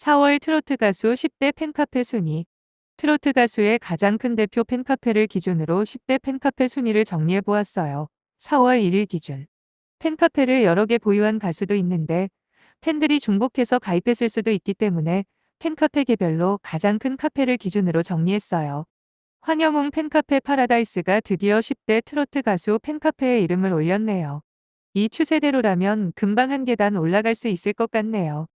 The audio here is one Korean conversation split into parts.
4월 트로트 가수 10대 팬카페 순위 트로트 가수의 가장 큰 대표 팬카페를 기준으로 10대 팬카페 순위를 정리해 보았어요. 4월 1일 기준. 팬카페를 여러 개 보유한 가수도 있는데 팬들이 중복해서 가입했을 수도 있기 때문에 팬카페 개별로 가장 큰 카페를 기준으로 정리했어요. 황영웅 팬카페 파라다이스가 드디어 10대 트로트 가수 팬카페에 이름을 올렸네요. 이 추세대로라면 금방 한 계단 올라갈 수 있을 것 같네요.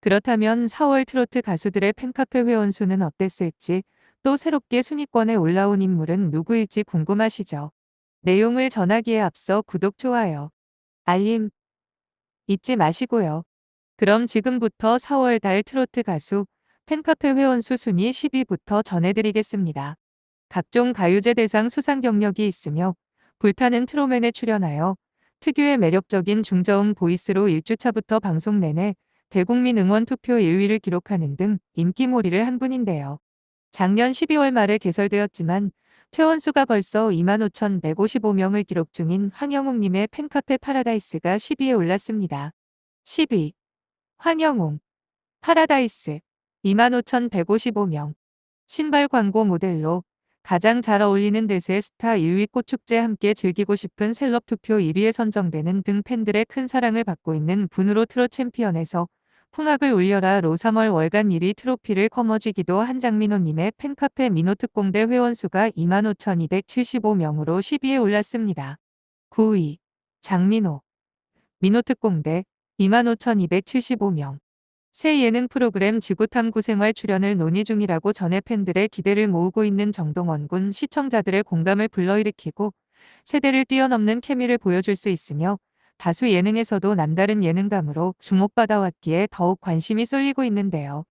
그렇다면 4월 트로트 가수들의 팬카페 회원 수는 어땠을지 또 새롭게 순위권에 올라온 인물은 누구일지 궁금하시죠? 내용을 전하기에 앞서 구독, 좋아요, 알림 잊지 마시고요. 그럼 지금부터 4월 달 트로트 가수 팬카페 회원 수 순위 10위부터 전해드리겠습니다. 각종 가요제 대상 수상 경력이 있으며 불타는 트로맨에 출연하여 특유의 매력적인 중저음 보이스로 1주차부터 방송 내내 대국민 응원 투표 1위를 기록하는 등 인기몰이를 한 분인데요. 작년 12월 말에 개설되었지만 회원수가 벌써 25,155명을 기록 중인 황영웅님의 팬카페 파라다이스가 10위에 올랐습니다. 10위 황영웅 파라다이스 25,155명 신발 광고 모델로 가장 잘 어울리는 대세 스타 1위 꽃축제 함께 즐기고 싶은 셀럽 투표 1위에 선정되는 등 팬들의 큰 사랑을 받고 있는 분으로 트롯 챔피언에서 풍악을 울려라 로 3월 월간 1위 트로피를 거머쥐기도 한 장민호님의 팬카페 민호특공대 회원수가 25,275명으로 10위에 올랐습니다. 9위 장민호 민호특공대 25,275명 새 예능 프로그램 지구탐구 생활 출연을 논의 중이라고 전해 팬들의 기대를 모으고 있는 정동원 군 시청자들의 공감을 불러일으키고 세대를 뛰어넘는 케미를 보여줄 수 있으며 다수 예능에서도 남다른 예능감으로 주목받아왔기에 더욱 관심이 쏠리고 있는데요.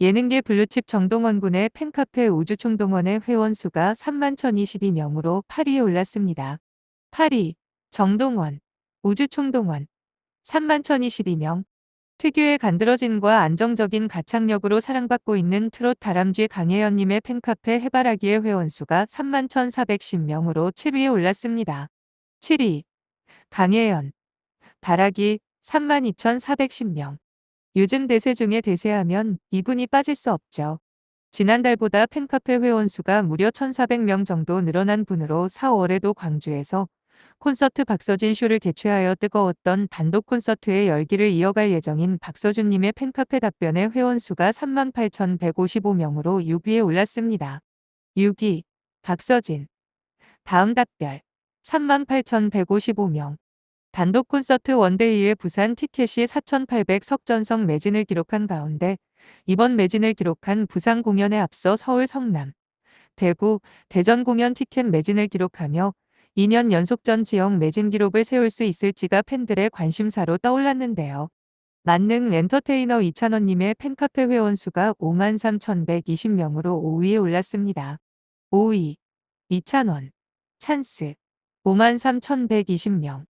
예능계 블루칩 정동원 군의 팬카페 우주총동원의 회원수가 3만 1022명으로 8위에 올랐습니다. 8위 정동원 우주총동원 3만 1022명 특유의 간드러짐과 안정적인 가창력으로 사랑받고 있는 트롯 다람쥐 강혜연님의 팬카페 해바라기의 회원수가 3만 1410명으로 7위에 올랐습니다. 7위 강혜연 바라기 32,410명. 요즘 대세 중에 대세하면 이분이 빠질 수 없죠. 지난달보다 팬카페 회원 수가 무려 1,400명 정도 늘어난 분으로 4월에도 광주에서 콘서트 박서진 쇼를 개최하여 뜨거웠던 단독 콘서트의 열기를 이어갈 예정인 박서준님의 팬카페 답변의 회원 수가 38,155명으로 6위에 올랐습니다. 6위 박서진 다음 답별 38,155명 단독 콘서트 원데이의 부산 티켓이 4,800 석전성 매진을 기록한 가운데 이번 매진을 기록한 부산 공연에 앞서 서울 성남, 대구, 대전 공연 티켓 매진을 기록하며 2년 연속 전 지역 매진 기록을 세울 수 있을지가 팬들의 관심사로 떠올랐는데요. 만능 엔터테이너 이찬원님의 팬카페 회원수가 53,120명으로 5위에 올랐습니다. 5위 이찬원 찬스 53,120명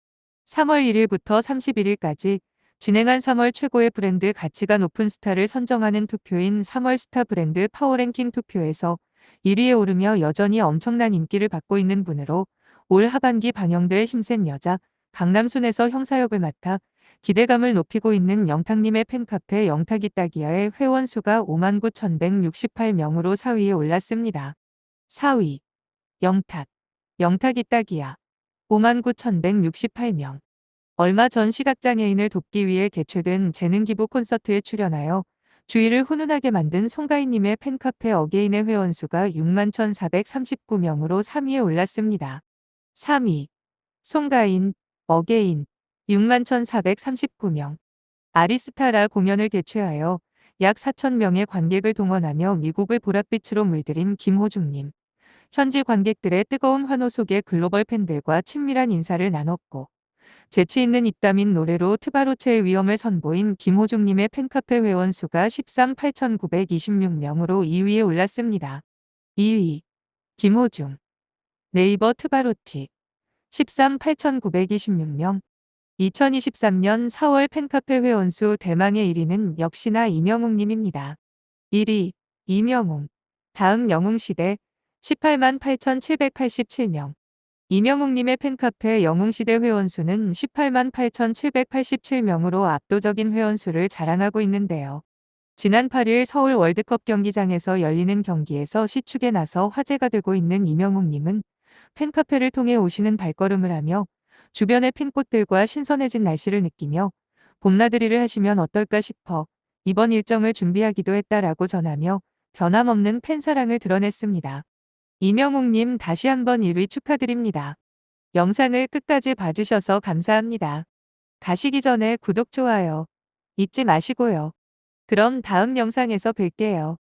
3월 1일부터 31일까지 진행한 3월 최고의 브랜드 가치가 높은 스타를 선정하는 투표인 3월 스타 브랜드 파워랭킹 투표에서 1위에 오르며 여전히 엄청난 인기를 받고 있는 분으로 올 하반기 방영될 힘센 여자 강남순에서 형사역을 맡아 기대감을 높이고 있는 영탁님의 팬카페 영탁이 따기야의 회원수가 59,168명으로 4위에 올랐습니다. 4위 영탁 영탁이 따기야 59,168명. 얼마 전 시각장애인을 돕기 위해 개최된 재능기부 콘서트에 출연하여 주위를 훈훈하게 만든 송가인님의 팬카페 어게인의 회원수가 61,439명으로 3위에 올랐습니다. 3위 송가인 어게인 61,439명 아리스타라 공연을 개최하여 약 4,000명의 관객을 동원하며 미국을 보랏빛으로 물들인 김호중님. 현지 관객들의 뜨거운 환호 속에 글로벌 팬들과 친밀한 인사를 나눴고 재치 있는 입담인 노래로 트바로체의 위험을 선보인 김호중님의 팬카페 회원 수가 13 8,926명으로 2위에 올랐습니다. 2위 김호중 네이버 트바로티 13 8,926명 2023년 4월 팬카페 회원수 대망의 1위는 역시나 이명웅님입니다. 1위 이명웅 다음 영웅시대 18만 8,787명. 이명웅님의 팬카페 영웅시대 회원수는 18만 8,787명으로 압도적인 회원수를 자랑하고 있는데요. 지난 8일 서울 월드컵 경기장에서 열리는 경기에서 시축에 나서 화제가 되고 있는 이명웅님은 팬카페를 통해 오시는 발걸음을 하며 주변의 핀꽃들과 신선해진 날씨를 느끼며 봄나들이를 하시면 어떨까 싶어 이번 일정을 준비하기도 했다라고 전하며 변함없는 팬사랑을 드러냈습니다. 이명웅님 다시 한번 1위 축하드립니다. 영상을 끝까지 봐주셔서 감사합니다. 가시기 전에 구독, 좋아요 잊지 마시고요. 그럼 다음 영상에서 뵐게요.